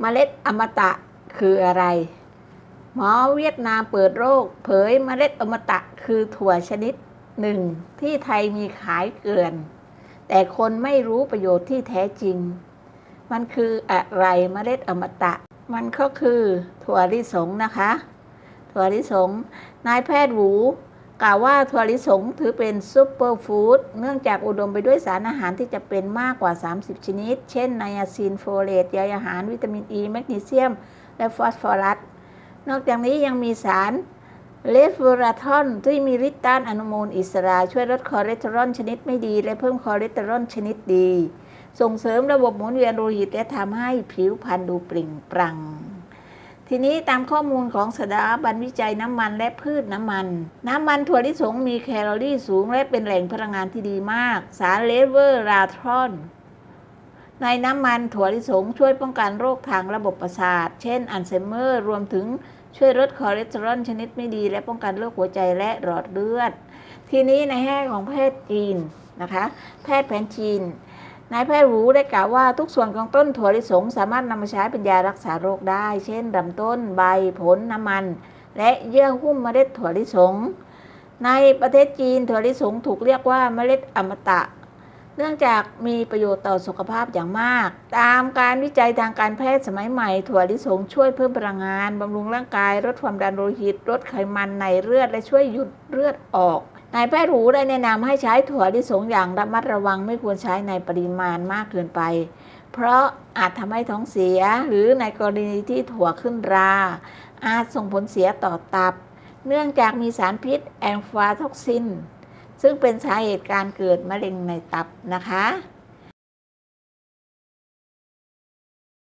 เมล็ดอมตะคืออะไร หมอเวียดนามเปิดโลกเผยเมล็ดอมตะคือถั่วชนิดหนึ่งที่ไทยมีขายเกลื่อนแต่คนไม่รู้ประโยชน์ที่แท้จริง มันคืออะไรเมล็ดอมตะ มันก็คือถั่วลิสงนะคะ ถั่วลิสง นายแพทย์หวู กล่าวว่าถั่วลิสงถือเป็นซูเปอร์ฟู้ดเนื่องจากอุดมไปด้วยสารอาหารที่จะเป็นมากกว่า 30 ชนิด เช่นไนอาซินโฟเลตใยอาหารวิตามินอ e, ีแมกนีเซียม และฟอสฟอรัส นอกจากนี้ยังมีสารเลฟเวอราทอนที่มีฤทธิ์ต้านอนุมูลอิสระ ช่วยลดคอเลสเตอรอลชนิดไม่ดี และเพิ่มคอเลสเตอรอลชนิดดี ส่งเสริมระบบหมุนเวียนโลหิตและทำให้ผิวพรรณดูเปล่งปลั่ง ทีนี้ตามข้อมูลของสถาบันวิจัยน้ำมันและพืชน้ำมัน น้ำมันถั่วลิสงมีแคลอรี่สูงและเป็นแหล่งพลังงานที่ดีมาก สารเลเวอร์ราทรอนในน้ำมันถั่วลิสงช่วยป้องกันโรคทางระบบประสาท เช่น อัลไซเมอร์ รวมถึงช่วยลดคอเลสเตอรอลชนิดไม่ดี และป้องกันโรคหัวใจและหลอดเลือด ทีนี้ในแง่ของแพทย์จีนนะคะ แพทย์แผนจีน นายแพทย์หรูได้กล่าวว่าทุกส่วนของต้นถั่วลิสงสามารถนำมาใช้เป็นยารักษาโรคได้ เช่นลำต้นใบผลน้ำมัน และเยื่อหุ้มเมล็ดถั่วลิสง ในประเทศจีนถั่วลิสงถูกเรียกว่าเมล็ดอมตะ เนื่องจากมีประโยชน์ต่อสุขภาพอย่างมาก ตามการวิจัยทางการแพทย์สมัยใหม่ ถั่วลิสงช่วยเพิ่มพลังงานบำรุงร่างกายลดความดันโลหิตลดไขมันในเลือดและช่วยหยุดเลือดออก นายแพทย์หรูได้แนะนำให้ใช้ถั่วลิสงอย่างระมัดระวังไม่ควรใช้ในปริมาณมากเกินไป เพราะอาจทำให้ท้องเสียหรือในกรณีที่ถั่วขึ้นรา อาจส่งผลเสียต่อตับ เนื่องจากมีสารพิษแอมฟาท็อกซิน ซึ่งเป็นสาเหตุการเกิดมะเร็งในตับนะคะ